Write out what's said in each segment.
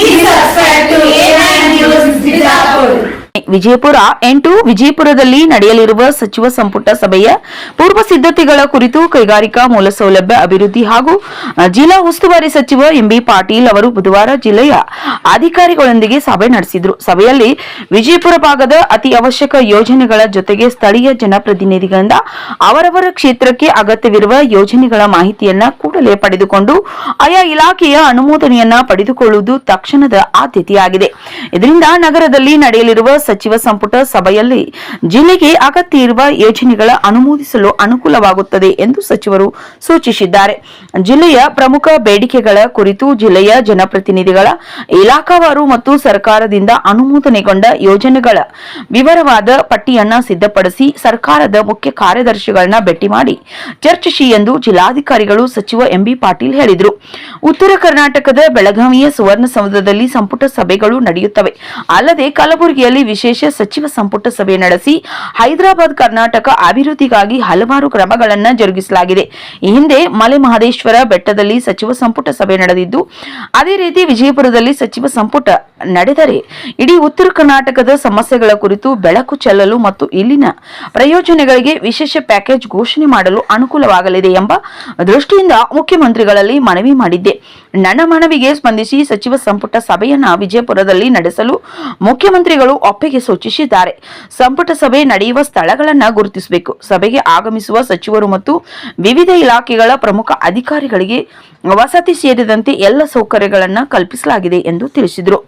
Please subscribe to A9 News Dizapur. Vijayapura, ಎಂಟು, ವಿಜಯಪುರದಲ್ಲಿ ನಡೆಯಲಿರುವ ಸಚಿವ ಸಂಪುಟ ಸಭೆಯ ಪೂರ್ವ ಸಿದ್ಧತೆಗಳ ಕುರಿತು ಕೈಗಾರಿಕಾ ಮೂಲಸೌಲಭ್ಯ ಅಭಿವೃದ್ಧಿ ಹಾಗೂ ಜಿಲ್ಲಾ ಉಸ್ತುವಾರಿ ಸಚಿವ ಎಂಬಿ ಪಾಟೀಲ್ ಅವರು ಬುಧವಾರ ಜಿಲ್ಲೆಯ ಅಧಿಕಾರಿಗಳೊಂದಿಗೆ ಸಭೆ ನಡೆಸಿದರು. ಸಭೆಯಲ್ಲಿ ವಿಜಯಪುರ ಭಾಗದ ಅತಿ ಅವಶ್ಯಕ ಯೋಜನೆಗಳ ಜೊತೆಗೆ ಸ್ಥಳೀಯ ಜನಪ್ರತಿನಿಧಿಗಳಿಂದ ಅವರವರ ಕ್ಷೇತ್ರಕ್ಕೆ ಅಗತ್ಯವಿರುವ ಯೋಜನೆಗಳ ಮಾಹಿತಿಯನ್ನ ಕೂಡಲೇ ಪಡೆದುಕೊಂಡು ಆಯಾ ಇಲಾಖೆಯ ಅನುಮೋದನೆಯನ್ನ ಪಡೆದುಕೊಳ್ಳುವುದು ತಕ್ಷಣದ ಆದ್ಯತೆಯಾಗಿದೆ. ಇದರಿಂದ ನಗರದಲ್ಲಿ ನಡೆಯಲಿರುವ ಸಂಪುಟ ಸಭೆಯಲ್ಲಿ ಜಿಲ್ಲೆಗೆ ಅಗತ್ಯ ಇರುವ ಯೋಜನೆಗಳ ಅನುಮೋದಿಸಲು ಅನುಕೂಲವಾಗುತ್ತದೆ ಎಂದು ಸಚಿವರು ಸೂಚಿಸಿದ್ದಾರೆ. ಜಿಲ್ಲೆಯ ಪ್ರಮುಖ ಬೇಡಿಕೆಗಳ ಕುರಿತು ಜಿಲ್ಲೆಯ ಜನಪ್ರತಿನಿಧಿಗಳ, ಇಲಾಖಾವಾರು ಮತ್ತು ಸರ್ಕಾರದಿಂದ ಅನುಮೋದನೆಗೊಂಡ ಯೋಜನೆಗಳ ವಿವರವಾದ ಪಟ್ಟಿಯನ್ನ ಸಿದ್ಧಪಡಿಸಿ ಸರ್ಕಾರದ ಮುಖ್ಯ ಕಾರ್ಯದರ್ಶಿಗಳನ್ನ ಭೇಟಿ ಮಾಡಿ ಚರ್ಚಿಸಿ ಎಂದು ಜಿಲ್ಲಾಧಿಕಾರಿಗಳು ಸಚಿವ ಎಂಬಿ ಪಾಟೀಲ್ ಹೇಳಿದರು. ಉತ್ತರ ಕರ್ನಾಟಕದ ಬೆಳಗಾವಿಯ ಸುವರ್ಣಸೌಧದಲ್ಲಿ ಸಂಪುಟ ಸಭೆಗಳು ನಡೆಯುತ್ತವೆ. ಅಲ್ಲದೆ ಕಲಬುರಗಿಯಲ್ಲಿ ವಿಶೇಷ ಸಚಿವ ಸಂಪುಟ ಸಭೆ ನಡೆಸಿ ಹೈದರಾಬಾದ್, ಕರ್ನಾಟಕ ಅಭಿವೃದ್ಧಿಗಾಗಿ ಹಲವಾರು ಕ್ರಮಗಳನ್ನು ಜರುಗಿಸಲಾಗಿದೆ. ಈ ಹಿಂದೆ ಮಲೆ ಮಹದೇಶ್ವರ ಬೆಟ್ಟದಲ್ಲಿ ಸಚಿವ ಸಂಪುಟ ಸಭೆ ನಡೆದಿದ್ದು, ಅದೇ ರೀತಿ ವಿಜಯಪುರದಲ್ಲಿ ಸಚಿವ ಸಂಪುಟ ನಡೆದರೆ ಇಡೀ ಉತ್ತರ ಕರ್ನಾಟಕದ ಸಮಸ್ಯೆಗಳ ಕುರಿತು ಬೆಳಕು ಚೆಲ್ಲಲು ಮತ್ತು ಇಲ್ಲಿನ ಪ್ರಯೋಜನೆಗಳಿಗೆ ವಿಶೇಷ ಪ್ಯಾಕೇಜ್ ಘೋಷಣೆ ಮಾಡಲು ಅನುಕೂಲವಾಗಲಿದೆ ಎಂಬ ದೃಷ್ಟಿಯಿಂದ ಮುಖ್ಯಮಂತ್ರಿಗಳಲ್ಲಿ ಮನವಿ ಮಾಡಿದ್ದೆ. ನನ್ನ ಮನವಿಗೆ ಸ್ಪಂದಿಸಿ ಸಚಿವ ಸಂಪುಟ ಸಭೆಯನ್ನ ವಿಜಯಪುರದಲ್ಲಿ ನಡೆಸಲು ಮುಖ್ಯಮಂತ್ರಿಗಳು ಒಪ್ಪಿಗೆ ಸೂಚಿಸಿದ್ದಾರೆ. ಸಂಪುಟ ಸಭೆ ನಡೆಯುವ ಸ್ಥಳಗಳನ್ನು ಗುರುತಿಸಬೇಕು. ಸಭೆಗೆ ಆಗಮಿಸುವ ಸಚಿವರು ಮತ್ತು ವಿವಿಧ ಇಲಾಖೆಗಳ ಪ್ರಮುಖ ಅಧಿಕಾರಿಗಳಿಗೆ ವಸತಿ ಸೇರಿದಂತೆ ಎಲ್ಲ ಸೌಕರ್ಯಗಳನ್ನು ಕಲ್ಪಿಸಲಾಗಿದೆ ಎಂದು ತಿಳಿಸಿದರು.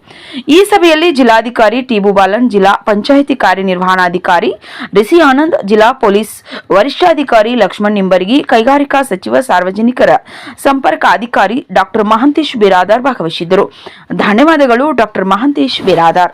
ಈ ಸಭೆಯಲ್ಲಿ ಜಿಲ್ಲಾಧಿಕಾರಿ ಟಿಬು ಬಾಲನ್ ಜಿಲ್ಲಾ ಪಂಚಾಯಿತಿ ಕಾರ್ಯನಿರ್ವಹಣಾಧಿಕಾರಿ ರಿಸಿ ಆನಂದ್, ಜಿಲ್ಲಾ ಪೊಲೀಸ್ ವರಿಷ್ಠಾಧಿಕಾರಿ ಲಕ್ಷ್ಮಣ್ ನಿಂಬರ್ಗಿ, ಕೈಗಾರಿಕಾ ಸಚಿವ ಸಾರ್ವಜನಿಕರ ಸಂಪರ್ಕ ಅಧಿಕಾರಿ ಡಾಕ್ಟರ್ ಮಹಂತೇಶ್ ಬಿರಾದಾರ್ ಭಾಗವಹಿಸಿದ್ದರು. ಧನ್ಯವಾದಗಳು ಡಾಕ್ಟರ್ ಮಹಂತೇಶ್ ಬಿರಾದಾರ್.